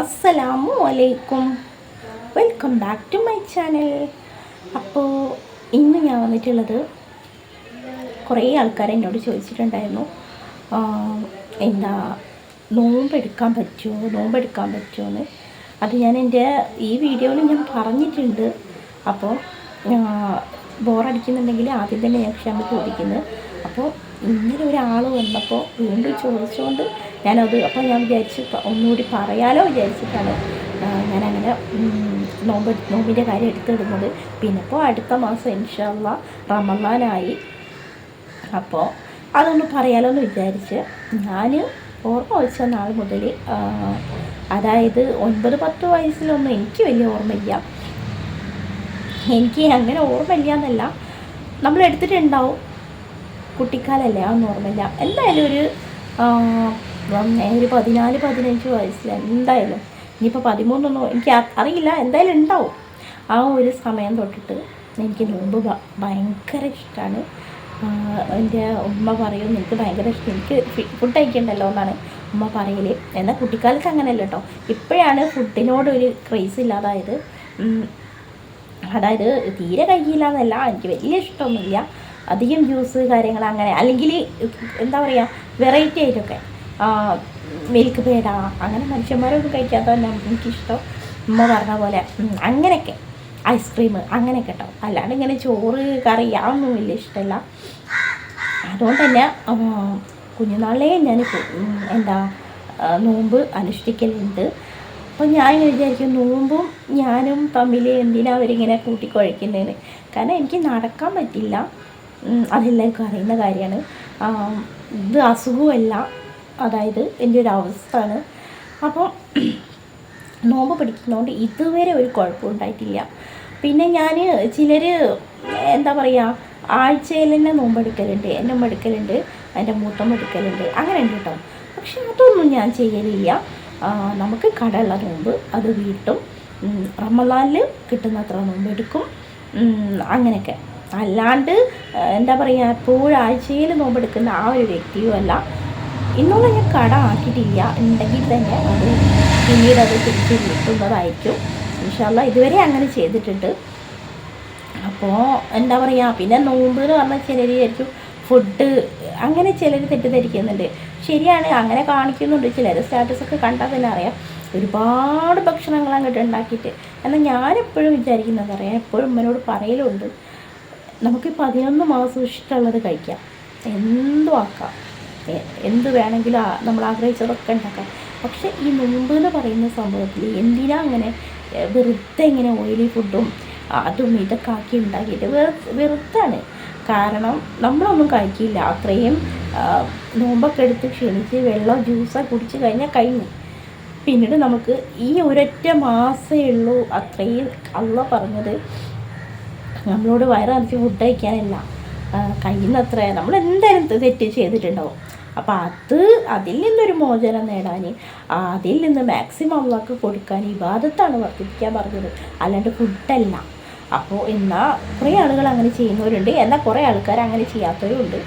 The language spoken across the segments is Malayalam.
അസ്സലാമു അലൈക്കും. Welcome back to my channel അപ്പോൾ ഇന്ന് ഞാൻ വന്നിട്ടുള്ളത് കുറേ ആൾക്കാർ എന്നോട് ചോദിച്ചിട്ടുണ്ടായിരുന്നു. എന്താ നോമ്പെടുക്കാൻ പറ്റുമോ? നോമ്പെടുക്കാൻ പറ്റുമോ എന്ന്. അത് ഞാൻ എന്റെ ഈ വീഡിയോയിൽ ഞാൻ പറഞ്ഞിട്ടുണ്ട്. അപ്പോൾ ബോറടിക്കുന്നുണ്ടെങ്കിൽ ആദ്യം തന്നെ ഞാൻ ക്ഷമ ചോദിക്കുന്നത് അപ്പോൾ ഇങ്ങനെ ഒരാൾ വന്നപ്പോൾ വീണ്ടും ചോദിച്ചുകൊണ്ട് ഞാനത് അപ്പോൾ ഞാൻ വിചാരിച്ച് ഒന്നുകൂടി പറയാലോ വിചാരിച്ചിട്ടാണ്. ഞാനങ്ങനെ നോമ്പ് നോമ്പിന്റെ കാര്യം എടുത്തിടുന്നത്. പിന്നെ ഇപ്പോൾ അടുത്ത മാസം ഇൻഷാല്ല റമദാനായി. അപ്പോൾ അതൊന്ന് പറയാലോ എന്ന് വിചാരിച്ച് ഞാൻ ഓർമ്മ വെച്ച നാൾ മുതൽ അതായത് ഒൻപത് പത്ത് വയസ്സിലൊന്നും എനിക്ക് വലിയ ഓർമ്മയില്ല. എനിക്ക് അങ്ങനെ ഓർമ്മയില്ല എന്നല്ല നമ്മൾ എടുത്തിട്ടുണ്ടാവും കുട്ടിക്കാലല്ലേ അതൊന്നും ഓർമ്മയില്ല. എന്തായാലും ഒരു ഒരു പതിനാല് പതിനഞ്ച് വയസ്സിൽ എന്തായാലും ഇനിയിപ്പോൾ പതിമൂന്നൊന്നും എനിക്ക് അറിയില്ല എന്തായാലും ഉണ്ടാവും. ആ ഒരു സമയം തൊട്ടിട്ട് എനിക്ക് നോമ്പ് ഭയങ്കര ഇഷ്ടമാണ് എന്റെ ഉമ്മ പറയും എനിക്ക് ഭയങ്കര ഇഷ്ടം എനിക്ക് ഫുഡ് കഴിക്കണ്ടല്ലോ എന്നാണ് ഉമ്മ പറയൽ എന്നാൽ കുട്ടിക്കാലത്ത് അങ്ങനെയല്ല കേട്ടോ ഇപ്പോഴാണ് ഫുഡിനോടൊരു ക്രേസ് ഇല്ലാതായത്. അതായത് തീരെ കഴിയില്ല എന്നല്ല എനിക്ക് വലിയ ഇഷ്ടമൊന്നുമില്ല അധികം ജ്യൂസ് കാര്യങ്ങൾ അങ്ങനെ അല്ലെങ്കിൽ എന്താ പറയുക വെറൈറ്റി ആയിട്ടൊക്കെ. മിൽക്ക് പേട അങ്ങനെ മനുഷ്യന്മാരൊന്നും കഴിക്കാത്തതല്ല എനിക്കിഷ്ടം. ഉമ്മ പറഞ്ഞ പോലെ അങ്ങനെയൊക്കെ. ഐസ്ക്രീം അങ്ങനെയൊക്കെ കേട്ടോ അല്ലാണ്ട് ഇങ്ങനെ ചോറ് കറി അതൊന്നും വലിയ ഇഷ്ടമല്ല അതുകൊണ്ട് തന്നെ കുഞ്ഞുനാളിലേ ഞാൻ എന്താ നോമ്പ് അനുഷ്ഠിക്കലുണ്ട്. അപ്പോൾ ഞാൻ വിചാരിക്കും നോമ്പും ഞാനും തമ്മിൽ എന്തിനാ അവരിങ്ങനെ കൂട്ടിക്കുഴക്കുന്നതിന് കാരണം എനിക്ക് നടക്കാൻ പറ്റില്ല. അതെല്ലാവർക്കും അറിയുന്ന കാര്യമാണ്. ഇത് അസുഖമല്ല അതായത് എന്റെ ഒരു അവസ്ഥയാണ്. അപ്പോൾ നോമ്പ് പിടിക്കുന്നതുകൊണ്ട് ഇതുവരെ ഒരു കുഴപ്പം ഉണ്ടായിട്ടില്ല. പിന്നെ ഞാൻ ചിലർ എന്താ പറയുക ആഴ്ചയിൽ തന്നെ നോമ്പെടുക്കലുണ്ട് എന്റെ എടുക്കലുണ്ട് എന്റെ മൂത്തം എടുക്കലുണ്ട് അങ്ങനെ ഉണ്ട് കേട്ടോ പക്ഷെ അതൊന്നും ഞാൻ ചെയ്യലില്ല. നമുക്ക് കടയുള്ള നോമ്പ് അത് വീട്ടും. ഉം, റമദാനിൽ കിട്ടുന്നത്ര നോമ്പ് എടുക്കും. അങ്ങനെയൊക്കെ. അല്ലാണ്ട് എന്താ പറയുക എപ്പോഴും ആഴ്ചയിൽ നോമ്പെടുക്കുന്ന ആ ഒരു വ്യക്തിയും അല്ല ഇന്നോളം ഞാൻ കട ആക്കിയിട്ടില്ല ഉണ്ടെങ്കിൽ തന്നെ അത് പിന്നീട് അത് തിരിച്ച് കിട്ടുന്നതായിരിക്കും ഇൻഷാല്ല ഇതുവരെ അങ്ങനെ ചെയ്തിട്ടുണ്ട്. അപ്പോൾ എന്താ പറയുക പിന്നെ നോമ്പ് എന്ന് പറഞ്ഞാൽ ചിലർ വിചാരിക്കും ഫുഡ് അങ്ങനെ ചിലർ തെറ്റിദ്ധരിക്കുന്നുണ്ട്. ശരിയാണ് അങ്ങനെ കാണിക്കുന്നുണ്ട്. ചിലർ സ്റ്റാറ്റസൊക്കെ കണ്ടാൽ തന്നെ അറിയാം. ഒരുപാട് ഭക്ഷണങ്ങൾ അങ്ങോട്ട് ഉണ്ടാക്കിയിട്ട്. എന്നാൽ ഞാനെപ്പോഴും വിചാരിക്കുന്നത് അറിയാം എപ്പോഴും ഉമ്മനോട് പറയലുണ്ട്. നമുക്ക് പതിനൊന്ന് മാസം ഇഷ്ടമുള്ളത് കഴിക്കാം. എന്തും ആക്കാം. എന്ത് വേണമെങ്കിലും നമ്മൾ ആഗ്രഹിച്ചതൊക്കെ ഉണ്ടാക്കാം. പക്ഷെ ഈ നോമ്പ് എന്ന് പറയുന്ന സംഭവത്തിൽ എന്തിനാ അങ്ങനെ വെറുതെ ഇങ്ങനെ ഓയിലി ഫുഡും അതും ഇതൊക്കെ ആക്കി ഉണ്ടാക്കിയിട്ട് വെറു വെറുത്താണ്. കാരണം നമ്മളൊന്നും കഴിക്കില്ല. അത്രയും നോമ്പൊക്കെ എടുത്ത് ക്ഷണിച്ച് വെള്ളം ജ്യൂസൊക്കെ കുടിച്ച് കഴിഞ്ഞാൽ കഴിഞ്ഞു. പിന്നീട് നമുക്ക് ഈ ഒരൊറ്റ മാസമേ ഉള്ളൂ അത്രയും അള്ള പറഞ്ഞത്. നമ്മളോട് വയറാനിച്ച് ഫുഡ് കഴിക്കാനല്ല. കഴിയുന്നത്ര നമ്മൾ എന്തായാലും തെറ്റ് ചെയ്തിട്ടുണ്ടാവും. അപ്പോൾ അത് അതിൽ നിന്നൊരു മോചനം നേടാൻ അതിൽ നിന്ന് മാക്സിമം അള്ളാക്ക് കൊടുക്കാൻ ഇബാദത്താണ് വർദ്ധിപ്പിക്കാൻ പറഞ്ഞത്. അല്ലാണ്ട് ഫുഡല്ല അപ്പോൾ എന്നാൽ കുറേ ആളുകൾ അങ്ങനെ ചെയ്യുന്നവരുണ്ട്. എന്നാൽ കുറേ ആൾക്കാർ അങ്ങനെ ചെയ്യാത്തവരുണ്ട്.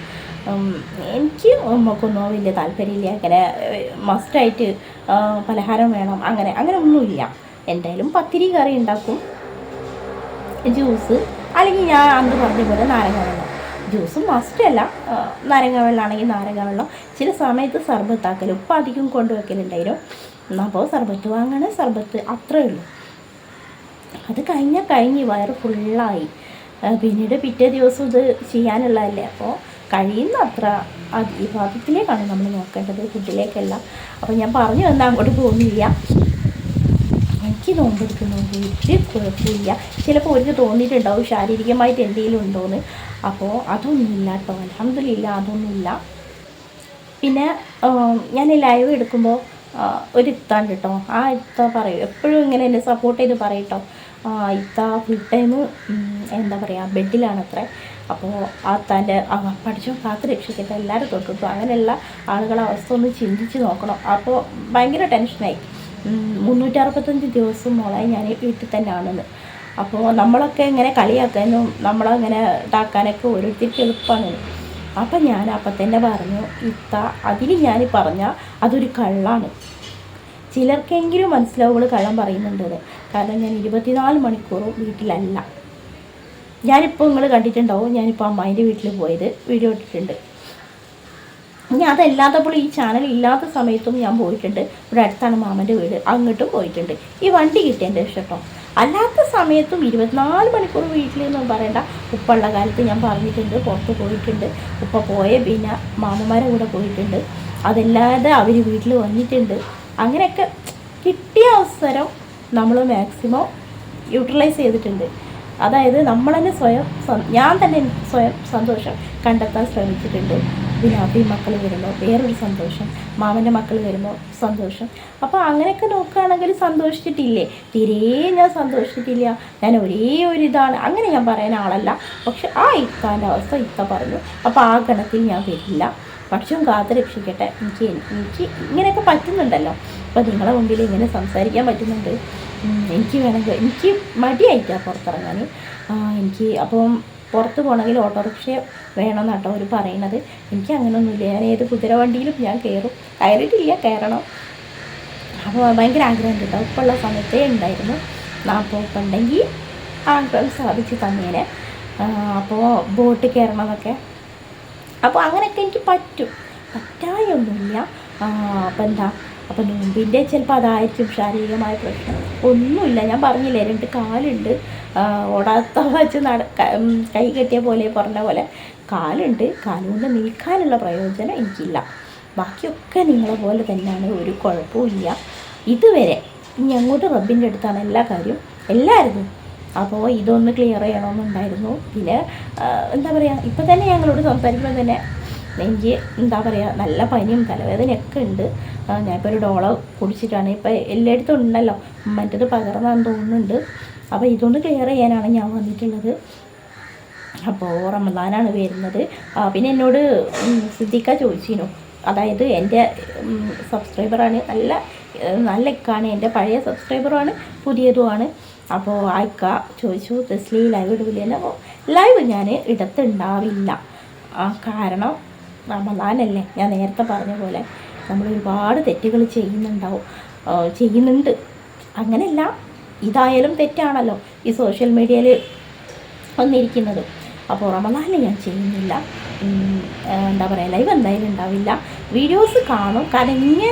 എനിക്ക് നമുക്കൊന്നും വലിയ താല്പര്യമില്ല. അങ്ങനെ മസ്റ്റായിട്ട് പലഹാരം വേണം. അങ്ങനെ അങ്ങനെ ഒന്നുമില്ല എന്തായാലും പത്തിരി കറി ഉണ്ടാക്കും. ജ്യൂസ്. അല്ലെങ്കിൽ ഞാൻ അന്ന് പറഞ്ഞ പോലെ നാരങ്ങ വെള്ളം ജ്യൂസും അല്ല നാരങ്ങ വെള്ളമാണെങ്കിൽ നാരങ്ങ വെള്ളം. ചില സമയത്ത് സർബത്താക്കൽ ഉപ്പ് അധികം കൊണ്ടുവയ്ക്കലുണ്ടായിരുന്നു അപ്പോൾ സർബത്ത് വാങ്ങണ സർബത്ത് അത്രയേ ഉള്ളൂ. അത് കഴിഞ്ഞാൽ കഴിഞ്ഞ് വയറ് ഫുള്ളായി. പിന്നീട് പിറ്റേ ദിവസം ഇത് ചെയ്യാനുള്ളതല്ലേ? അപ്പോൾ കഴിയുന്ന അത്ര അത് ഈ നമ്മൾ നോക്കേണ്ടത് ഫുഡിലേക്കല്ല. അപ്പോൾ ഞാൻ പറഞ്ഞു വന്നാൽ അങ്ങോട്ട് പോകുന്നില്ല. എനിക്ക് നോമ്പെടുക്കുന്നതുകൊണ്ട് ഒരു കുഴപ്പമില്ല. ചിലപ്പോൾ അവർക്ക് തോന്നിയിട്ടുണ്ടാവും ശാരീരികമായിട്ട് എന്തെങ്കിലും ഉണ്ടോയെന്ന് അപ്പോൾ അതൊന്നുമില്ല കേട്ടോ. അലഹമില്ല അതൊന്നുമില്ല. പിന്നെ ഞാൻ ലൈവ് എടുക്കുമ്പോൾ ഒരു ഇത്താൻ കേട്ടോ. ആ ഇത്ത പറയും എപ്പോഴും ഇങ്ങനെ എന്നെ സപ്പോർട്ട് ചെയ്ത് പറയും കേട്ടോ. ആ, ഇത്ത ഫുൾ ടൈം എന്താ പറയുക ബെഡിലാണ് അത്ര അപ്പോൾ ആ താന്റെ പഠിച്ചോ കാത്ത് രക്ഷിക്കട്ടെ എല്ലാവരും തൊട്ടിട്ടു. അങ്ങനെയുള്ള ആളുകളെ അവസ്ഥ ഒന്ന് ചിന്തിച്ച് നോക്കണം. അപ്പോൾ ഭയങ്കര ടെൻഷനായി മുന്നൂറ്ററുപത്തഞ്ച് ദിവസം മോളെ ഞാൻ വീട്ടിൽ തന്നെ ആണെന്ന് അപ്പോൾ നമ്മളൊക്കെ ഇങ്ങനെ കളിയാക്കാനും നമ്മളങ്ങനെ ഇതാക്കാനൊക്കെ ഓരോരുത്തർക്ക് എളുപ്പമാണ് അപ്പം ഞാൻ അപ്പം തന്നെ പറഞ്ഞു ഇത്ത അതിൽ ഞാൻ പറഞ്ഞ അതൊരു കള്ളാണ്. ചിലർക്കെങ്കിലും മനസ്സിലാവുകൾ കള്ളം പറയുന്നുണ്ടത് കാരണം ഞാൻ ഇരുപത്തിനാല് മണിക്കൂറും വീട്ടിലല്ല. ഞാനിപ്പോൾ നിങ്ങൾ കണ്ടിട്ടുണ്ടാവും ഞാനിപ്പോൾ അമ്മായിന്റെ വീട്ടിൽ പോയത് വീഡിയോ ഇട്ടിട്ടുണ്ട്. ഇനി അതല്ലാത്തപ്പോൾ ഈ ചാനൽ ഇല്ലാത്ത സമയത്തും ഞാൻ പോയിട്ടുണ്ട്. ഇവിടെ അടുത്താണ് മാമന്റെ വീട്. അങ്ങോട്ടും പോയിട്ടുണ്ട്. ഈ വണ്ടി കിട്ടിയതിന്റെ ഇഷ്ടം അല്ലാത്ത സമയത്തും ഇരുപത്തിനാല് മണിക്കൂർ വീട്ടിൽ എന്ന് പറയേണ്ട. ഉപ്പുള്ള കാലത്ത് ഞാൻ പറഞ്ഞിട്ടുണ്ട് പുറത്ത് പോയിട്ടുണ്ട്. ഉപ്പ പോയ പിന്നെ മാമന്മാരെ കൂടെ പോയിട്ടുണ്ട്. അതല്ലാതെ അവർ വീട്ടിൽ വന്നിട്ടുണ്ട്. അങ്ങനെയൊക്കെ കിട്ടിയ അവസരം നമ്മൾ മാക്സിമം യൂട്ടിലൈസ് ചെയ്തിട്ടുണ്ട്. അതായത് നമ്മൾ തന്നെ സ്വയം ഞാൻ തന്നെ സ്വയം സന്തോഷം കണ്ടെത്താൻ ശ്രമിച്ചിട്ടുണ്ട്. അഭി മക്കൾ വരുമ്പോൾ വേറൊരു സന്തോഷം മാമന്റെ മക്കൾ വരുമ്പോൾ സന്തോഷം. അപ്പോൾ അങ്ങനെയൊക്കെ നോക്കുകയാണെങ്കിൽ സന്തോഷിച്ചിട്ടില്ലേ? തീരെ ഞാൻ സന്തോഷിച്ചിട്ടില്ല. ഞാൻ ഒരേ ഒരു ഇതാണ്. അങ്ങനെ ഞാൻ പറയാൻ ആളല്ല. പക്ഷെ ആ ഇത്താന്റെ അവസ്ഥ ഇത്ത പറഞ്ഞു. അപ്പോൾ ആ ഗണത്തിൽ ഞാൻ വരില്ല. പക്ഷം കാത്തു രക്ഷിക്കട്ടെ. എനിക്ക് എനിക്ക് ഇങ്ങനെയൊക്കെ പറ്റുന്നുണ്ടല്ലോ. അപ്പോൾ നിങ്ങളെ മുമ്പിൽ ഇങ്ങനെ സംസാരിക്കാൻ പറ്റുന്നുണ്ട്. എനിക്ക് വേണമെങ്കിൽ എനിക്ക് മടിയായിട്ടാണ് പുറത്തിറങ്ങാൻ എനിക്ക് അപ്പം പുറത്ത് പോകണമെങ്കിൽ ഓട്ടോറിക്ഷ വേണമെന്ന് കേട്ടോ അവർ പറയണത് എനിക്ക് അങ്ങനെയൊന്നുമില്ല. ഞാൻ ഏത് കുതിരവണ്ടിയിലും ഞാൻ കയറും. കയറിയിട്ടില്ല കയറണം. അപ്പോൾ ഭയങ്കര ആഗ്രഹം കേട്ടോ. ഉള്ള സമയത്തേ ഉണ്ടായിരുന്നു. അപ്പോൾ ഉണ്ടെങ്കിൽ ആഗ്രഹം സാധിച്ച് തന്നേനെ. അപ്പോൾ ബോട്ട് കയറണമെന്നൊക്കെ അപ്പോൾ അങ്ങനെയൊക്കെ എനിക്ക് പറ്റും. പറ്റായൊന്നുമില്ല. അപ്പം എന്താ? അപ്പം നോമ്പിന്റെ ചിലപ്പോൾ അതായിരിക്കും ശാരീരികമായ പ്രശ്നം. ഒന്നുമില്ല. ഞാൻ പറഞ്ഞില്ലേ രണ്ട് കാലുണ്ട്. ഓടാത്ത വെച്ച് നട കൈ കെട്ടിയ പോലെ പറഞ്ഞ പോലെ. കാലുണ്ട്. കാലുകൊണ്ട് നിൽക്കാനുള്ള പ്രയോജനം എനിക്കില്ല. ബാക്കിയൊക്കെ നിങ്ങളെ പോലെ തന്നെയാണ്. ഒരു കുഴപ്പമില്ല ഇതുവരെ ഇനി അങ്ങോട്ട് റബ്ബിന്റെ അടുത്താണ് എല്ലാ കാര്യവും. എല്ലാവരും അപ്പോൾ ഇതൊന്ന് ക്ലിയർ ചെയ്യണമെന്നുണ്ടായിരുന്നു. പിന്നെ എന്താ പറയുക ഇപ്പം തന്നെ ഞങ്ങളോട് സംസാരിക്കുമ്പോൾ തന്നെ എനിക്ക് എന്താ പറയുക നല്ല പനിയും തലവേദനയൊക്കെ ഉണ്ട്. ഞാനിപ്പോൾ ഒരു ഡോള കുടിച്ചിട്ടാണ്. ഇപ്പോൾ എല്ലായിടത്തും ഉണ്ടല്ലോ. മറ്റത് പകർന്നാന്ന് തോന്നുന്നുണ്ട്. അപ്പോൾ ഇതൊന്ന് ക്ലിയർ ചെയ്യാനാണ് ഞാൻ വന്നിട്ടുള്ളത്. അപ്പോൾ റമദാനാണ് വരുന്നത്. പിന്നെ എന്നോട് സിദ്ദിഖ ചോദിച്ചിരുന്നു. അതായത് എന്റെ സബ്സ്ക്രൈബറാണ് നല്ല നല്ല ഇക്കാണ്. എന്റെ പഴയ സബ്സ്ക്രൈബറുമാണ് പുതിയതുമാണ് അപ്പോൾ ആയിക്ക ചോദിച്ചു തെസ്ലി ലൈവ് ഇടൂല? അപ്പോൾ ലൈവ് ഞാൻ ഇടത്തുണ്ടാവില്ല. കാരണം റമദാനല്ലേ? ഞാൻ നേരത്തെ പറഞ്ഞ പോലെ നമ്മൾ ഒരുപാട് തെറ്റുകൾ ചെയ്യുന്നുണ്ടാവും. ചെയ്യുന്നുണ്ട്. അങ്ങനെയല്ല ഇതായാലും തെറ്റാണല്ലോ ഈ സോഷ്യൽ മീഡിയയിൽ വന്നിരിക്കുന്നത്. അപ്പോൾ റമദാനിൽ ഞാൻ ചെയ്യുന്നില്ല. എന്താ പറയുക ലൈവ് എന്തായാലും ഉണ്ടാവില്ല. വീഡിയോസ് കാണും. കാരണം ഇങ്ങനെ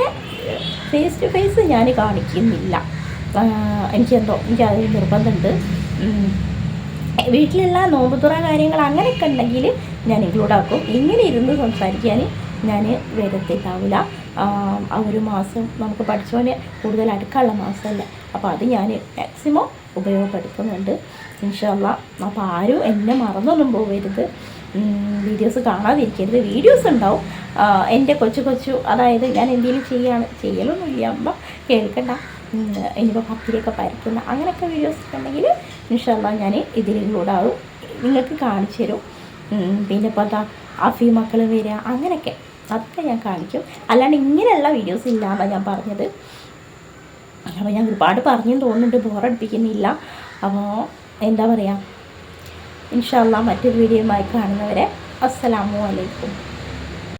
ഫേസ് ടു ഫേസ് ഞാൻ കാണിക്കുന്നില്ല. എനിക്കെന്തോ എനിക്ക് അതിൽ നിർബന്ധമുണ്ട് വീട്ടിലുള്ള നോമ്പുതുറ കാര്യങ്ങൾ അങ്ങനെയൊക്കെ ഉണ്ടെങ്കിൽ ഞാൻ ഇൻക്ലൂഡ് ആക്കും. ഇങ്ങനെ ഇരുന്ന് സംസാരിക്കാൻ ഞാൻ വരത്തില്ലാവില്ല. ആ ഒരു മാസം നമുക്ക് പഠിച്ചവന് കൂടുതൽ അടുക്കാനുള്ള മാസമല്ലേ. അപ്പോൾ അത് ഞാൻ മാക്സിമം ഉപയോഗപ്പെടുത്തുന്നുണ്ട്. ഇൻഷല്ല അപ്പോൾ ആരും എന്നെ മറന്നൊന്നും പോകരുത്. വീഡിയോസ് കാണാതിരിക്കരുത്. വീഡിയോസ് ഉണ്ടാവും. എന്റെ കൊച്ചു കൊച്ചു അതായത് ഞാൻ എന്തെങ്കിലും ചെയ്യാണ്. ചെയ്യലൊന്നുമില്ല. അമ്മ കേൾക്കണ്ട. ഇനിയിപ്പോൾ പത്തിരിയൊക്കെ പരത്തുന്ന അങ്ങനെയൊക്കെ വീഡിയോസ് ഉണ്ടെങ്കിൽ ഇൻഷല്ല ഞാൻ ഇതിലൂടെ ആവും. നിങ്ങൾക്ക് കാണിച്ചു തരും. പിന്നെ ഇപ്പോൾ എന്താ അഫി മക്കൾ വരിക അങ്ങനെയൊക്കെ. അതൊക്കെ ഞാൻ കാണിക്കും. അല്ലാണ്ട് ഇങ്ങനെയുള്ള വീഡിയോസ് ഇല്ലാന്നാണ് ഞാൻ പറഞ്ഞത്. അപ്പോൾ ഞാൻ ഒരുപാട് പറഞ്ഞു തോന്നുന്നുണ്ട് ബോറടിപ്പിക്കുന്നില്ല അപ്പോൾ എന്താ പറയുക ഇൻഷാല്ല മറ്റൊരു വീഡിയോയുമായി കാണുന്നവരെ അസ്സലാമു അലൈക്കും.